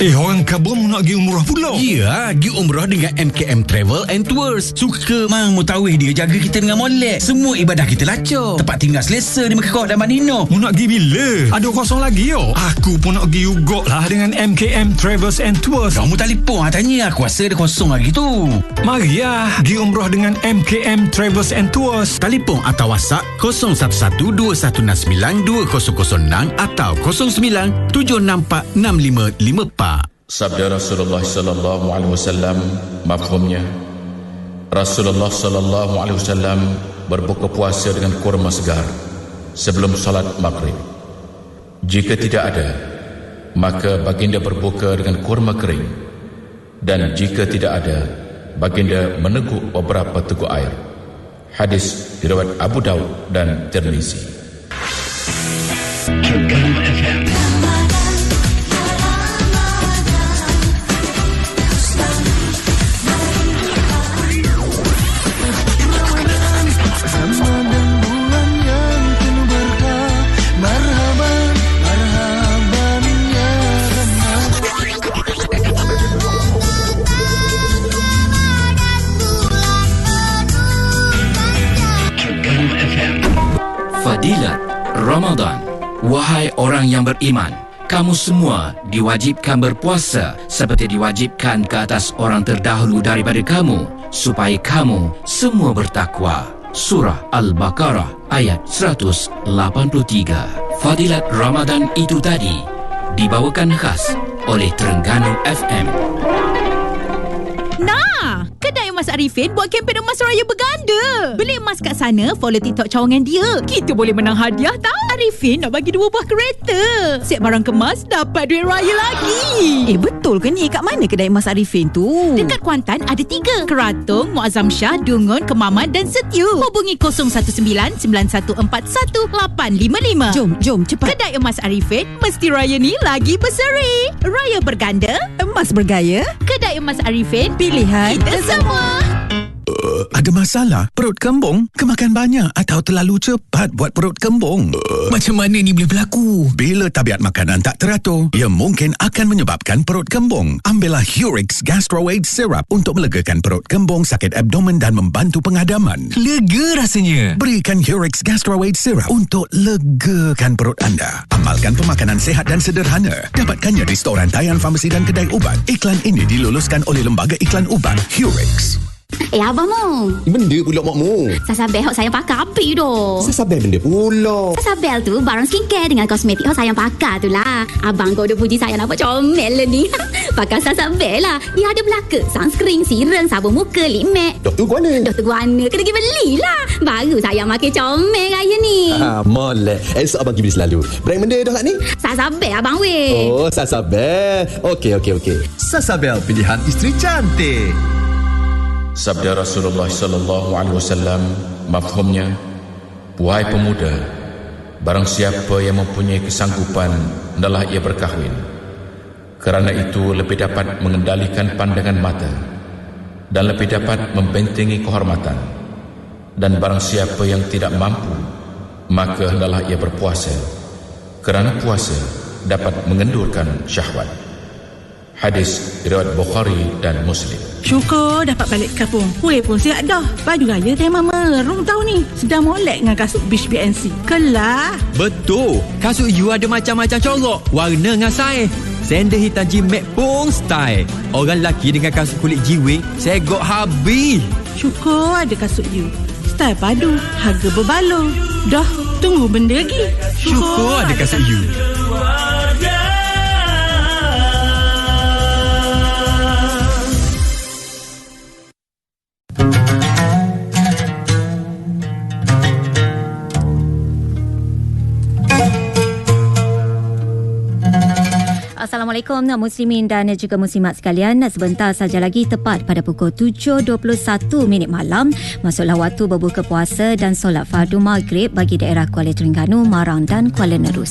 Eh, orang kabur nak pergi umrah pula. Ya, pergi umrah dengan MKM Travel and Tours. Suka mang mu tawih dia jaga kita dengan molek. Semua ibadah kita lacur. Tempat tinggal selesa di Mekah dan Madinah. Mu nak pergi bila? Ada kosong lagi yo. Aku pun nak pergi juga lah dengan MKM Travels and Tours. Kamu telefon ah, tanya aku rasa ada kosong lagi tu. Mari ya, pergi umrah dengan MKM Travels and Tours. Telefon atau WhatsApp 0112192006 atau 0976465554. Sabda Rasulullah sallallahu alaihi wasallam mafhumnya Rasulullah sallallahu alaihi wasallam berbuka puasa dengan kurma segar sebelum salat maghrib. Jika tidak ada, maka baginda berbuka dengan kurma kering. Dan jika tidak ada, baginda meneguk beberapa teguk air. Hadis diriwayat Abu Daud dan Tirmizi. Fadilat Orang yang beriman kamu semua diwajibkan berpuasa seperti diwajibkan ke atas orang terdahulu daripada kamu supaya kamu semua bertakwa. Surah Al-Baqarah ayat 183. Fadilat Ramadan itu tadi dibawakan khas oleh Terengganu FM. Nah, emas Arifin buat kempen emas raya berganda. Beli emas kat sana, follow TikTok cawangan dia. Kita boleh menang hadiah tau. Arifin nak bagi dua buah kereta. Siap barang kemas, dapat duit raya lagi. Eh betul ke ni? Kat mana kedai emas Arifin tu? Dekat Kuantan ada tiga. Keratung, Muazzam Shah, Dungun, Kemaman dan Setiu. Hubungi 019-9141-855. Jom, jom cepat. Kedai emas Arifin, mesti raya ni lagi berseri. Raya berganda, Emas bergaya, kedai emas Arifin, pilihan kita semua. 나 Ada masalah? Perut kembung? Kemakan banyak atau terlalu cepat buat perut kembung? Macam mana ni boleh berlaku? Bila tabiat makanan tak teratur, ia mungkin akan menyebabkan perut kembung. Ambillah Hurix Gastroaid Syrup untuk melegakan perut kembung, sakit abdomen dan membantu pengadaman. Lega rasanya. Berikan Hurix Gastroaid Syrup untuk legakan perut anda. Amalkan pemakanan sehat dan sederhana. Dapatkannya di storan tayan farmasi dan kedai ubat. Iklan ini diluluskan oleh Lembaga Iklan Ubat Hurix. Eh abang mu Benda pula mak mu. Sasabel hok saya pakai api tu Sesabel benda pula. Sasabel tu barang skincare dengan kosmetik hok saya pakai tu lah Abang kau dah puji saya nampak comel lah ni Pakai Sasabel lah Dia ada belaka Sunscreen, serum, sabun muka, lip matte Doktor guana. Doktor Guana kena pergi belilah Baru saya makin comel raya ni Ah, molek. Esok abang pergi beli selalu. Brand benda dah kat ni? Sasabel abang weh Oh, Sasabel. Okey, okey, okey. Sasabel pilihan isteri cantik. Sabda Rasulullah sallallahu alaihi wasallam mafhumnya wahai pemuda barang siapa yang mempunyai kesanggupan hendaklah ia berkahwin. Kerana itu lebih dapat mengendalikan pandangan mata dan lebih dapat membentengi kehormatan. Dan barang siapa yang tidak mampu maka hendaklah ia berpuasa. Kerana puasa dapat mengendurkan syahwat hadis riwayat Bukhari dan Muslim Syukur dapat balik kampung. Kuih pun siap dah. Baju raya tema merung tahun ni. Sedang molek dengan kasut Beach BNC. Kelah. Betul. Kasut you ada macam-macam corak. Warna dengan saiz. Sandal hitam G-Max pun style. Orang lelaki dengan kasut kulit jiwe, segok habis. Syukur ada kasut you. Style padu. Harga berbaloi. Dah, tunggu benda lagi. Syukur ada kasut you. Assalamualaikum muslimin dan juga muslimat sekalian. Sebentar saja lagi tepat pada pukul 7.21 minit malam masuklah waktu berbuka puasa dan solat fardu maghrib bagi daerah Kuala Terengganu, Marang dan Kuala Nerus.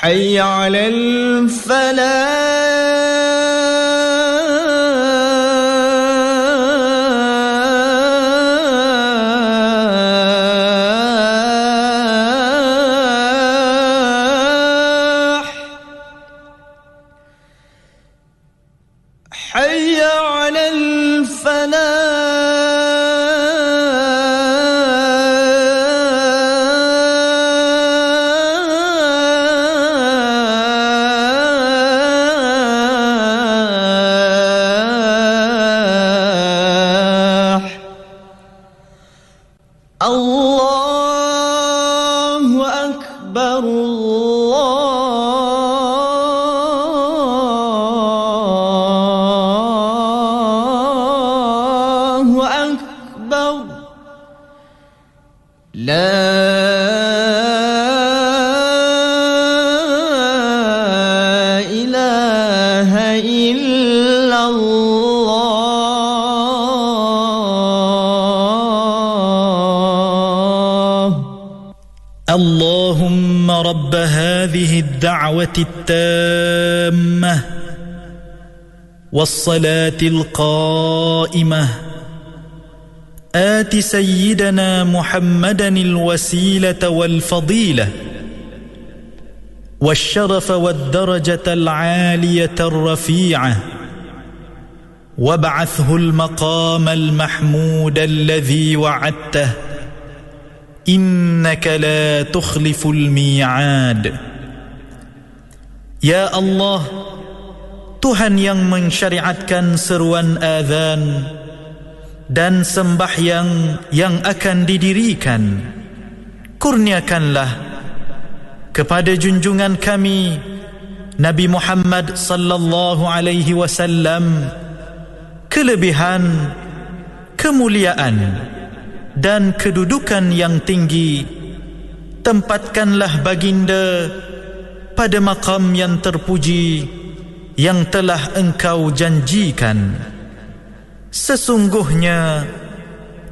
حي على الفلاح. حي لا إله إلا الله. اللهم رب هذه الدعوة التامة والصلاة القائمة آت سيدنا محمدا الوسيلة والفضيلة والشرف والدرجة العالية الرفيعة وابعثه المقام المحمود الذي وعدته. إنك لا تخلف الميعاد. Ya Allah Tuhan yang mensyariatkan seruan azan dan sembahyang yang akan didirikan. Kurniakanlah kepada junjungan kami Nabi Muhammad sallallahu alaihi wasallam kelebihan kemuliaan dan kedudukan yang tinggi. Tempatkanlah baginda pada makam yang terpuji yang telah engkau janjikan sesungguhnya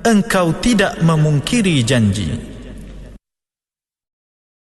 engkau tidak memungkiri janji